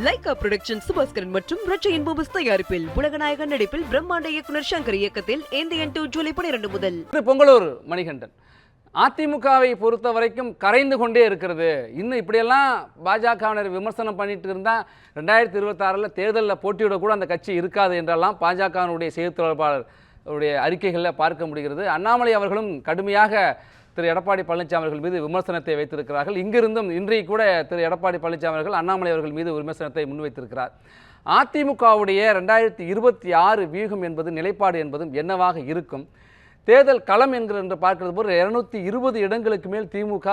Lyca production Subaskaran மற்றும் ரச்சையின் பூபஸ் தயாரிப்பில் உலகநாயகன் நடிப்பில் பிரம்மாண்ட இயக்குனர் சங்கர் இயக்கத்தில் இந்தியன் டூ ஜூலை பனிரெண்டு முதல். திரு பொங்கலூர் மணிகண்டன். அதிமுகவை பொறுத்த வரைக்கும் கரைந்து கொண்டே இருக்கிறது. இன்னும் இப்படியெல்லாம் பாஜகவினர் விமர்சனம் பண்ணிட்டு இருந்தால் ரெண்டாயிரத்தி இருபத்தாறில் தேர்தலில் போட்டியிடக்கூட அந்த கட்சி இருக்காது என்றெல்லாம் பாஜகவினுடைய செய்தி தொடர்பாளர் உடைய அறிக்கைகளில் பார்க்க முடிகிறது. அண்ணாமலை அவர்களும் கடுமையாக திரு எடப்பாடி பழனிசாமி அவர்கள் மீது விமர்சனத்தை வைத்திருக்கிறார்கள். இங்கிருந்தும் இன்றைக்கு கூட திரு எடப்பாடி பழனிசாமி அவர்கள் அண்ணாமலை அவர்கள் மீது விமர்சனத்தை முன்வைத்திருக்கிறார். அதிமுகவுடைய ரெண்டாயிரத்தி இருபத்தி ஆறு வியூகம் என்பது நிலைப்பாடு என்பதும் என்னவாக இருக்கும்? தேர்தல் களம் என்கிற என்று பார்க்கிறது போது இருநூத்தி இருபது இடங்களுக்கு மேல் திமுக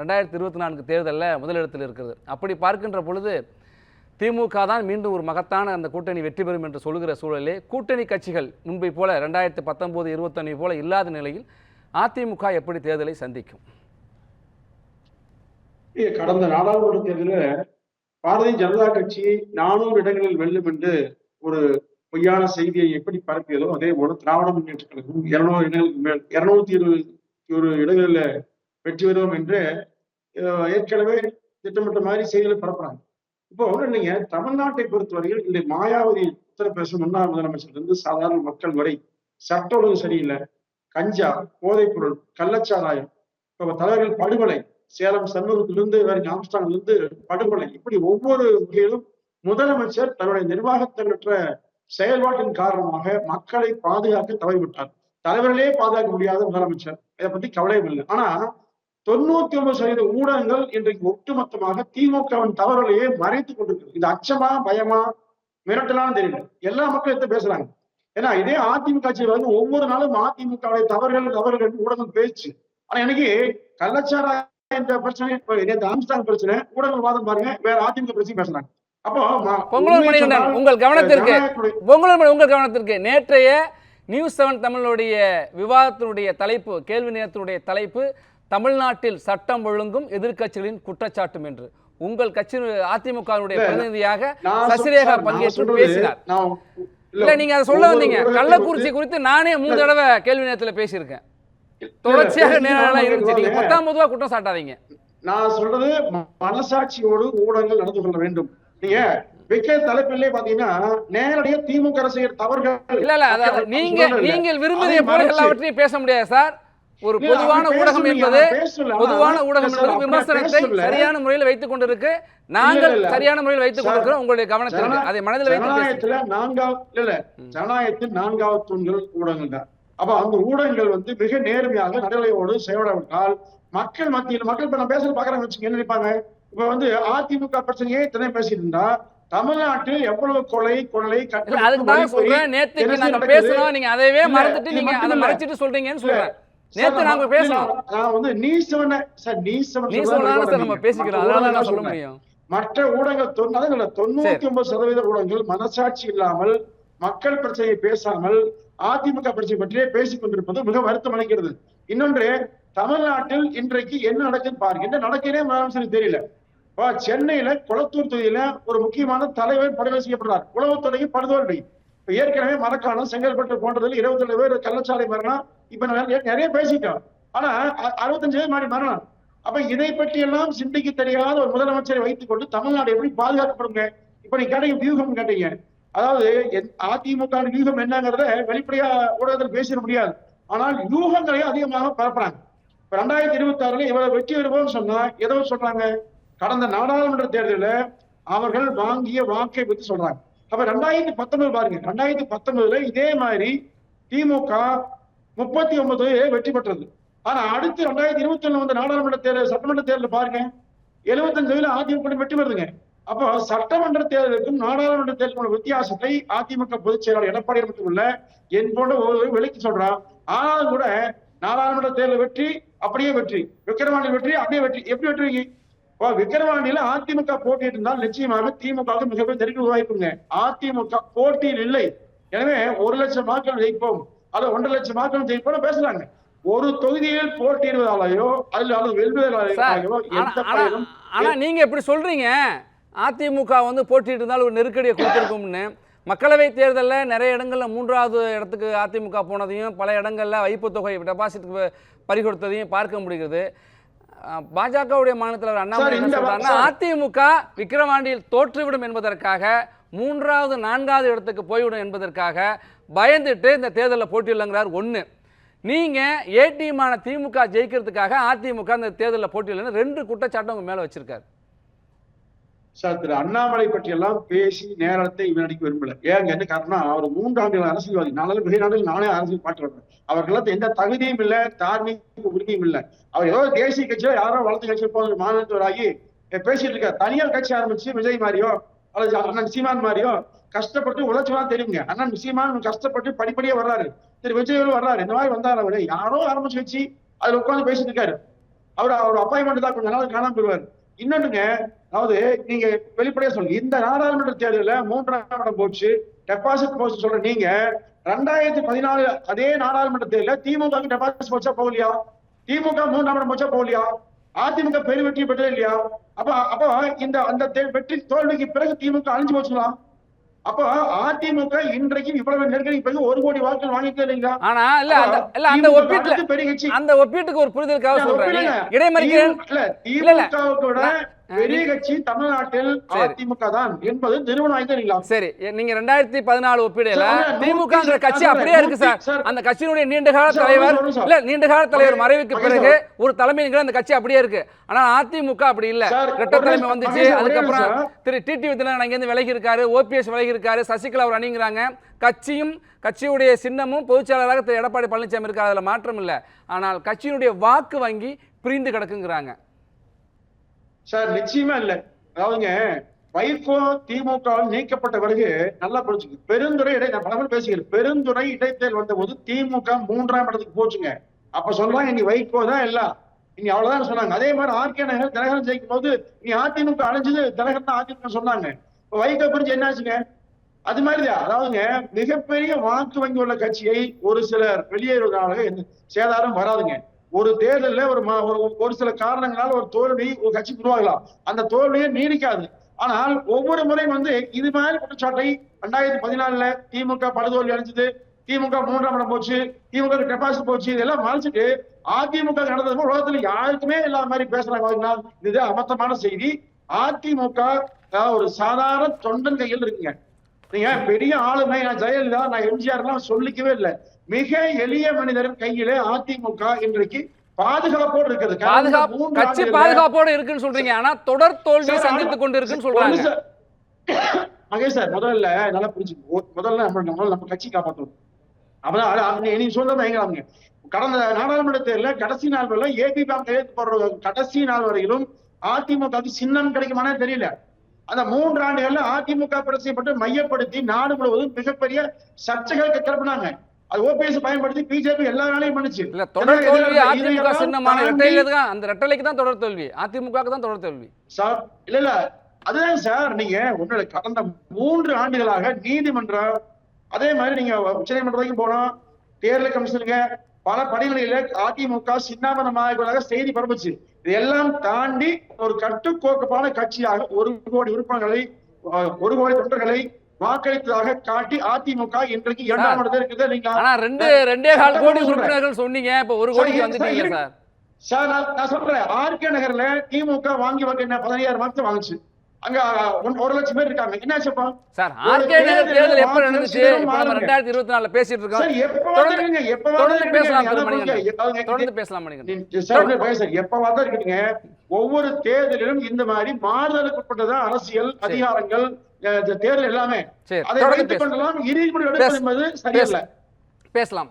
ரெண்டாயிரத்தி இருபத்தி நான்கு தேர்தலில் முதலிடத்தில் இருக்கிறது. அப்படி பார்க்கின்ற பொழுது திமுக தான் மீண்டும் ஒரு மகத்தான அந்த கூட்டணி வெற்றி பெறும் என்று சொல்கிற சூழலே கூட்டணி கட்சிகள் முன்பை போல ரெண்டாயிரத்தி பத்தொம்போது இருபத்தொன்னு போல இல்லாத நிலையில் அதிமுக எப்படி தேர்தலை சந்திக்கும்? கடந்த நாடாளுமன்ற தேர்தலில் பாரதிய ஜனதா கட்சி நானூறு இடங்களில் வெல்லும் என்று ஒரு பொய்யான செய்தியை எப்படி பரப்பியதோ அதே போல திராவிட முன்னேற்ற கழகம் இருநூறு இடங்களுக்கு மேல் இருநூத்தி இருபத்தி ஒரு இடங்களில் வெற்றி பெறுவோம் என்று அஹ், ஏற்கனவே திட்டமிட்ட மாதிரி செய்திகளை பரப்புறாங்க. இப்போ ஒண்ணு இல்லைங்க தமிழ்நாட்டை பொறுத்தவரையில் இந்த மாயாவதி உத்தரப்பிரதேச முன்னாள் முதலமைச்சர் இருந்து சாதாரண மக்கள் வரை சட்ட ஒழுங்கு சரியில்லை. கஞ்சா போதைப்பொருள் கள்ளச்சாராயம். இப்ப தலைவர்கள் படுகொலை சேலம் சண்முகத்திலிருந்து ஆம்ஸ்டாங்ல இருந்து படுகொலை. இப்படி ஒவ்வொரு வகையிலும் முதலமைச்சர் தன்னுடைய நிர்வாகத்தினற்ற செயல்பாட்டின் காரணமாக மக்களை பாதுகாக்க தவறிவிட்டார். தலைவர்களே பாதுகாக்க முடியாத முதலமைச்சர். இதை பத்தி கவலையும் இல்லை ஆனா தொண்ணூத்தி ஒன்பது சதவீத ஊடகங்கள் இன்றைக்கு ஒட்டுமொத்தமாக திமுகவின் தவறுகளையே மறைத்துக் கொண்டிருக்கிறது. இது அச்சமா பயமா மிரட்டலான்னு தெரியல. எல்லா மக்களும் எடுத்து பேசுறாங்க. ஏன்னா இதே அதிமுக கட்சியில் வந்து ஒவ்வொரு நாளும் அதிமுகவுடைய தவறுகள் தவறுகள் ஊடகம் பேச்சு. ஆனா எனக்கு கள்ளச்சாராயம் என்ற பிரச்சனை ஆம்ஸ்டாங் பிரச்சனை ஊடகங்கள் வாதம் பாருங்க வேற அதிமுக பிரச்சனை பேசுறாங்க பொங்கலூர் உங்கள் கவனத்திற்கு பொங்கலூர் உங்கள் கவனத்திற்கு நேற்றைய நியூஸ் செவன் தமிழுடைய விவாதத்தினுடைய தலைப்பு கேள்வி நேரத்தினுடைய தலைப்பு தமிழ்நாட்டில் சட்டம் ஒழுங்கும் எதிர்க்கட்சிகளின் குற்றச்சாட்டும் என்று. உங்கள் கட்சி அதிமுகவினுடைய பிரதிநிதியாக சசிரேகா பங்கேற்று பேசினார். இல்ல நீங்க அதை சொல்ல வந்தீங்க கள்ளக்குறிச்சி குறித்து- நானே மூணு. தடவை கேள்வி நேரத்துல பேசியிருக்கேன் தொடர்ச்சியாக நேரம் இருந்துச்சு நீங்க. பத்தாம் பொதுவா குற்றம் சாட்டாதீங்க நான் சொல்றது மனசாட்சியோடு ஊடகங்கள் நடந்து கொள்ள வேண்டும் நீங்க வைக்கிற தலைப்பிலே பாத்தீங்கன்னா நேரடியா திமுக அரசு செய்யற தவறுகள் இல்ல இல்ல நீங்க. நீங்கள் விரும்பியதை அதை போல எல்லாவற்றையும் பேச முடியாது சார் ஒரு பொதுவான ஊடகம் என்பது பொதுவான ஊடகம் என்பது விமர்சனத்தை. சரியான முறையில் வைத்துக் கொண்டிருக்கு. நாங்கள். சரியான முறையில் வைத்துக் கொண்டிருக்கிறோம். உங்களுடைய கவனத்திற்கு ஜனநா- அதை மனதில் வைத்து நான்காவது இல்ல ஜனநாயகத்தில் நான்காவது தூண்கள் ஊடகங்கள் தான். அப்ப அந்த ஊடகங்கள் வந்து மிக நேர்மையாக நடுநிலையோடு செயல்படாவிட்டால் மக்கள் மத்தியில் மக்கள் இப்ப நான் பேசுறது பாக்குறாங்க வச்சுங்க என்ன நினைப்பாங்க? இப்ப வந்து அதிமுக பிரச்சனையே இத்தனை பேசிட்டு இருந்தா? தமிழ்நாட்டில் எவ்வளவு கொலை கொள்ளை அதுக்கு தான் சொல்றேன். நேத்துக்கு நாங்க. பேசணும் நீங்க அதையவே மறந்துட்டு நீங்க அதை. மறைச்சிட்டு சொல்றீங்கன்னு. சொல்றேன். நேத்து நாங்க பேசணும். நான் வந்து நீ செவன சார் நீ செவன் நீ சார் நம்ம பேசிக்கிறோம். மற்ற அதனால நான் சொல்ல. முடியும். மற்ற ஊடகங்கள் தொண்ணூ- அதான் இல்ல, தொண்ணூத்தி ஒன்பது சதவீத ஊடகங்கள் மனசாட்சி இல்லாமல் மக்கள் பிரச்சனையை பேசாமல் அதிமுக பிரச்சனை பற்றியே பேசிக் கொண்டிருப்பது மிக வருத்தம் அளிக்கிறது இன்னொன்று தமிழ்நாட்டில் இன்றைக்கு என்ன நடக்குதுன்னு பாருங்க. என்ன நடக்குதுன்னே முதலமைச்சருக்கு தெரியல. சென்னையில குளத்தூர் தொகுதியில ஒரு முக்கியமான தலைவர் படுகொலை செய்யப்படுறார். உளவுத்துறைக்கு படுதோல்வி. இப்ப ஏற்கனவே மரக்காலம் செங்கல்பட்டு போன்றதில் இருபத்தி ஏழு பேர் கள்ளச்சாலை மரணம். இப்ப நிறைய நிறைய பேசிட்டோம். ஆனா அறுபத்தஞ்சு பேர் மாதிரி மரணம். அப்ப இதை பற்றி எல்லாம் சிந்திக்க தெரியாத ஒரு முதலமைச்சரை வைத்துக் கொண்டு தமிழ்நாடு எப்படி பாதுகாக்கப்படுங்க? இப்ப நீங்க கேட்டீங்க வியூகம் கேட்டீங்க. அதாவது என்- அதிமுக வியூகம் என்னங்கிறத வெளிப்படையா ஊடகத்தில் பேசிட முடியாது. ஆனால் யூகங்களை அதிகமாக பரப்புறாங்க. இப்ப ரெண்டாயிரத்தி இருபத்தி ஆறுல இவ்வளவு வெற்றி வருவோம்னு சொன்னா எதோ சொல்றாங்க. கடந்த நாடாளுமன்ற தேர்தலில் அவர்கள் வாங்கிய வாக்கை பற்றி சொல்றாங்க. அப்ப ரெண்டாயிரத்தி பத்தொன்பது பாருங்க. ரெண்டாயிரத்தி பத்தொன்பதுல இதே மாதிரி திமுக முப்பத்தி ஒன்பது வெற்றி பெற்றது. ஆனா அடுத்து ரெண்டாயிரத்தி இருபத்தி ஒண்ணு வந்து நாடாளுமன்ற தேர்தல் சட்டமன்ற தேர்தல் பாருங்க. எழுபத்தஞ்சு வயதுல அதிமுக வெற்றி பெறுதுங்க. அப்போ சட்டமன்ற தேர்தலுக்கும் நாடாளுமன்ற தேர்தலுக்கும் வித்தியாசத்தை அதிமுக பொதுச் செயலாளர் எடப்பாடி மட்டுமல்ல என் போன்ற ஒரு விலைக்கு சொல்றான் ஆனாலும் கூட நாடாளுமன்ற தேர்தல் வெற்றி அப்படியே வெற்றி. விக்கிரவாண்டி வெற்றி அப்படியே வெற்றி. எப்படி வெற்றி? இப்போ விக்கிரவாண்டியில அதிமுக போட்டிட்டு இருந்தால் நிச்சயமாக திமுக மிகப்பெரிய நெருக்கடி வாய்ப்புங்க அதிமுக போட்டியில் இல்லை. எனவே ஒரு லட்சம் வாக்கள் ஜெயிப்போம். அல்லது ஒன்றரை லட்சம் வாக்கள் ஜெயிப்போம் பேசுறாங்க. ஒரு தொகுதியில் போட்டியிடுவதாலேயோ அல்லது அல்லது வெல்வதாலேயோ ஆனா- எந்த பயனும் ஆனா நீங்க எப்படி சொல்றீங்க? அதிமுக வந்து போட்டிட்டு இருந்தாலும் ஒரு நெருக்கடியை கொடுத்துருக்கும்னு. மக்களவை தேர்தலில் நிறைய இடங்கள்ல மூன்றாவது இடத்துக்கு அதிமுக போனதையும் பல இடங்கள்ல வைப்பு தொகை டெபாசிட் பறி கொடுத்ததையும் பார்க்க முடிகிறது. பாஜகவுடைய மாநில தலைவர் அண்ணாமலை சொல்றாருன்னா. அதிமுக விக்கிரவாண்டியில் தோற்றுவிடும் என்பதற்காக மூன்றாவது நான்காவது இடத்துக்கு போய்விடும் என்பதற்காக பயந்துட்டு இந்த தேர்தலில் போட்டியிடலங்கிறார் ஒன்று நீங்க ஏடிஎம்மான திமுக ஜெயிக்கிறதுக்காக அதிமுக அந்த தேர்தலில் போட்டியிடலன்னு ரெண்டு குற்றச்சாட்டும் உங்க மேல வச்சிருக்காரு சார் திரு அண்ணாமலை பற்றி எல்லாம் பேசி நேரத்தை வீணடிக்க விரும்பல. ஏங்க என்ன காரணம் அவர் மூன்றாண்டுகள் அரசியல்வாதி. நானும் வெளிநாடுகள் நானே அரசியல் பாட்டு அவர்களுக்கு எந்த தகுதியும் இல்ல தார்மீக உரிமையும் இல்ல. அவர் ஏதோ தேசிய கட்சியோ யாரோ வளர்த்து கட்சியோ போன மாநிலத்தவராகி பேசிட்டு இருக்கார். தனியார் கட்சி ஆரம்பிச்சு விஜய் மாதிரியோ அல்லது அண்ணன் சீமான் மாதிரியோ கஷ்டப்பட்டு உழைச்சுதான் தெரியுங்க. அண்ணன் சீமான் கஷ்டப்பட்டு படிப்படியே வர்றாரு. திரு விஜய் வர்றாரு. இந்த மாதிரி வந்தார் அவரு. யாரோ ஆரம்பிச்சு வச்சு அதுல உட்காந்து பேசிட்டு இருக்காரு. அவர் அவர் அப்பாயின்மெண்ட் தான் கொஞ்ச நாள் காணாம போயிருவாரு இன்னொன்னுங்க அதாவது நீங்க வெளிப்படையா சொல்லுங்க. இந்த நாடாளுமன்ற தேர்தலில் மூன்றாம் இடம் போச்சு. டெபாசிட் போச்சு சொல்ற நீங்க ரெண்டாயிரத்தி பதினாலு அதே நாடாளுமன்ற தேர்தலில் திமுக டெபாசிட் போச்சா போகலையா? திமுக மூன்றாம் இடம் போச்சா போகலையா? அதிமுக பெரு வெற்றி பெற்றது இல்லையா அப்ப அப்ப இந்த அந்த தே- வெற்றி தோல்விக்கு பிறகு திமுக அழிஞ்சு போச்சுங்களா? அப்ப அதிமுக இன்றைக்கு இவ்வளவு நெருக்கடி பிறகு ஒரு கோடி வாக்குகள் வாங்கிட்டு இல்லைங்களா? ஆனா இல்ல அந்த இல்ல அந்த ஒப்பீட்டுல பெரிய கட்சி. அந்த ஒப்பீட்டுக்கு ஒரு புரிதலுக்காக சொல்றேன். இடைமறிக்கிறேன் இல்ல. திமுகவுக்கு பெரிய கட்சி தமிழ்நாட்டில். அதிமுக தான் என்பது நிறுவனம் சரி நீங்க ரெண்டாயிரத்தி பதினாலு நூத்தி- திமுகங்கிற கட்சி அப்படியே இருக்கு சார். அந்த கட்சியினுடைய நீண்டகால சார், தலைவர் ஒரு. இல்ல நீண்டகால தலைவர் மகே- மறைவுக்கு பிறகு ஒரு தலைமைங்கிற அந்த கட்சி அப்படியே இருக்கு. ஆனா அதிமுக அப்படி இல்ல. ரெட்ட ஒரு தலைமை. வந்துச்சு. ஒரே அதுக்கப்புறம். திரு டிடி வித்யநாதன் அங்கிருந்து விலகி இருக்காரு ஓபிஎஸ் விலகி இருக்காரு சசிகலா அவர் அணிங்கிறாங்க. கட்சியும் கட்சியுடைய சின்னமும் பொதுச்செயலாளராக திரு எடப்பாடி பழனிசாமி இருக்காரு அதுல மாற்றம் இல்ல. ஆனால் கட்சியினுடைய வாக்கு வங்கி பிரிந்து கிடக்குங்கிறாங்க. சார் நிச்சயமா இல்ல. அதாவதுங்க வைகோ திமுக நீக்கப்பட்ட பிறகு நல்லா புரிஞ்சுங்க. பெருந்துறை இடை நான் பலமுறை பேசுகிறேன் பெருந்துறை இடைத்தேர்தல் வந்த போது திமுக மூன்றாம் இடத்துக்கு போச்சுங்க. அப்ப சொல்றாங்க இனி வைகோ தான் எல்லாம் இனி அவ்வளவுதான் சொன்னாங்க. அதே மாதிரி ஆர்கே நகர் தினகரன் ஜெயிக்கும் போது நீ அதிமுக அழைஞ்சது தினகரன் தான் அதிமுக சொன்னாங்க. இப்போ வைகோ புரிஞ்சு என்னாச்சுங்க அது மாதிரிதான் அதாவதுங்க மிகப்பெரிய வாக்கு வங்கி உள்ள கட்சியை ஒரு சிலர் வெளியேறுவதாக எந்த சேதாரம் வராதுங்க. ஒரு தேர்தலில் ஒரு ஒரு ஒரு சில காரணங்களால் ஒரு தோல்வி ஒரு கட்சி உருவாகலாம். அந்த தோல்வியே நீடிக்காது. ஆனால் ஒவ்வொரு முறையும் வந்து இது மாதிரி குற்றச்சாட்டை ரெண்டாயிரத்தி பதினாலுல திமுக படுதோல்வி அடைஞ்சது திமுக மூன்றாம் இடம் போச்சு திமுக டெபாசிட் போச்சு இதெல்லாம் மறைச்சிட்டு அதிமுக நடந்தது உலகத்துல யாருக்குமே இல்லாத மாதிரி பேசுறாங்க இது அபத்தமான செய்தி. அதிமுக ஒரு சாதாரண தொண்டன் கையில் இருக்குங்க. நீங்க பெரிய ஆளுமை? நான் ஜெயலலிதா நான் எம்ஜிஆர் எல்லாம் சொல்லிக்கவே இல்லை. மிக எளிய மனிதரின் கையிலே அதிமுக இன்றைக்கு பாதுகாப்போடு இருக்குது. பாதுகாப்பு கட்சி பாதுகாப்போட இருக்குன்னு சொல்றீங்க. ஆனா தொடர் தோல்வி சார், சந்தித்துக் கொண்டு இருக்குன்னு சொல்றாங்க. மகேஷ் சார் முதல்ல நல்லா புரிஞ்சுக்கோ. முதல்ல நம்ம நம்ம நம்ம கட்சி காப்பாற்றணும். அப்பதான் அது- அது நீ சொல்றதை எங்க கடந்த நாடாளுமன்ற தேர்தலில் கடைசி நாள் வரை ஏபி பேங்க் கையெழுத்து போடுற கடைசி நாள் வரையிலும் அதிமுக சின்னம் கிடைக்குமானே தெரியல. அந்த மூன்று ஆண்டுகள்ல அதிமுக பிரச்சனைப்பட்டு மையப்படுத்தி நாடு முழுவதும் மிகப்பெரிய சர்ச்சைகள் கிளப்பினாங்க. அது ஓபிஎஸ் பயன்படுத்தி பிஜேபி எல்லா வேலையும் பண்ணுச்சு. இல்ல தொடர் தோல்வி அதிமுக சின்னமான ரெட்டையில தான் அந்த ரெட்டலைக்கு தான் தொடர் தோல்வி. அதிமுகவுக்கு தான் தொடர் தோல்வி. சார் இல்ல இல்ல. அதுதான் சார் நீங்க ஒண்ணு கடந்த மூன்று ஆண்டுகளாக நீதிமன்றம் அதே மாதிரி நீங்க உச்சநீதிமன்றம் வரைக்கும் போனோம். தேர்தல் கமிஷனுங்க பல பணிகளில அதிமுக சின்னாபனமாக செய்தி பரப்புச்சு. இதெல்லாம் தாண்டி ஒரு கட்டுக்கோக்கப்பான கட்சியாக ஒரு கோடி உறுப்பினர்களை ஒரு கோடி தொண்டர்களை வாக்களித்ததாக காட்டி அதிமுக இன்றைக்கு இரண்டாம் இடத்துல இருக்குது. நீங்க ஆனா ரெண்டு ரெண்டே கால் கோடி. உறுப்பினர்கள் சொன்னீங்க இப்ப ஒரு சார், வந்துட்டீங்க சார், சார். நான் சொல்றேன். ஆர்கே நகர்ல திமுக வாங்கி வாங்க என்ன பதினையாயிரம் வாக்கு வாங்குச்சு. அங்க ஒரு லட்சம் பேர் இருக்காங்க. என்னாச்சுப்பா சார் ஆர்கே நகர் தேர்தல் எப்ப நடந்துச்சு? இப்ப நம்ம. ரெண்டாயிரத்தி இருபத்தி நாலுல பேசிட்டு இருக்கோம். சார் எப்ப தொடர்ந்து- எப்ப தொடர்ந்து பேசலாம் தொடர்ந்து பேசலாம் சார் எப்ப பார்த்தா இருக்கீங்க? ஒவ்வொரு தேர்தலிலும் இந்த மாதிரி மாறுதலுக்கு உட்பட்டதான் அரசியல் அதிகாரங்கள் தேர்தல் எல்லாமே. அதை வைத்துக் கொண்டெல்லாம் இறுதிமொழி எடுப்பது பேச- என்பது சரியல்ல. பேசலாம்.